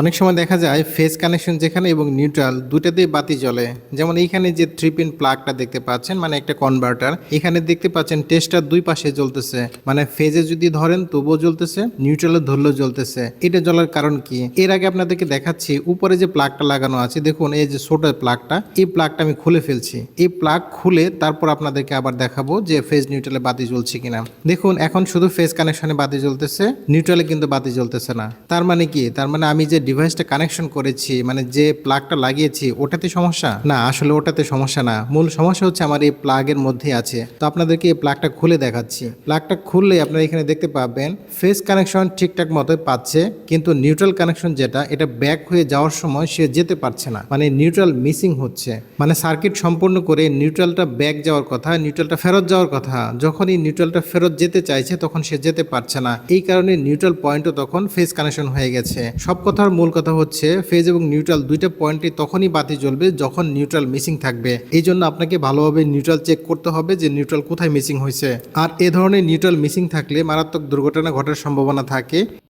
অনেক সময় দেখা যায় ফেস কানেকশন যেখানে এবং নিউট্রাল দুটাতেই বাতি জ্বলে। যেমন এইখানে যে থ্রি পিন প্লাগটা দেখতে পাচ্ছেন মানে একটা কনভার্টার এখানে দেখতে পাচ্ছেন টেস্টার দুই পাশে জ্বলতেছে। মানে ফেজে যদি ধরেন তবুও জ্বলতেছে নিউট্রালে ধরলেও জ্বলতেছে। এটা জ্বলার কারণ কি? এর আগে আপনাদেরকে দেখাচ্ছি, উপরে যে প্লাগটা লাগানো আছে, দেখুন এই যে ছোট প্লাগটা এই প্লাগটা আমি খুলে ফেলছি। এই প্লাগ খুলে তারপর আপনাদেরকে আবার দেখাবো যে ফেজ নিউট্রালে বাতি জ্বলছে কিনা। দেখুন, এখন শুধু ফেজ কানেকশনে বাতি জ্বলতেছে নিউট্রালে কিন্তু বাতি জ্বলতেছে না। তার মানে কি? তার মানে আমি যে ডিভাইসটা কানেকশন করেছি মানে যে প্লাগটা লাগিয়েছি, ওটাতে সমস্যা? না, আসলে ওটাতে সমস্যা না। মূল সমস্যা হচ্ছে আমার এই প্লাগের মধ্যে আছে। তো আপনাদেরকে এই প্লাগটা খুলে দেখাচ্ছি। প্লাগটা খুললে আপনারা এখানে দেখতে পাবেন ফেস কানেকশন ঠিকঠাক মতোই পাচ্ছে, কিন্তু নিউট্রাল কানেকশন যেটা, এটা ব্যাক হয়ে যাওয়ার সময় সে যেতে পারছে না। মানে নিউট্রাল মিসিং হচ্ছে। মানে সার্কিট সম্পূর্ণ করে নিউট্রালটা ব্যাক যাওয়ার কথা নিউট্রালটা ফেরত যাওয়ার কথা। যখনই নিউট্রালটা ফেরত যেতে চাইছে, তখন সে যেতে পারছে না। এই কারণে নিউট্রাল পয়েন্টও তখন ফেস কানেকশন হয়ে গেছে। সব কথার মূল কথা হচ্ছে ফেজ এবং নিউট্রাল দুইটা পয়েন্টে তখনই বাতি জ্বলবে যখন নিউট্রাল মিসিং থাকবে। এই জন্য আপনাকে ভালোভাবে নিউট্রাল চেক করতে হবে যে নিউট্রাল কোথায় মিসিং হয়েছে। আর এ ধরনের নিউট্রাল মিসিং থাকলে মারাত্মক দুর্ঘটনা ঘটার সম্ভাবনা থাকে।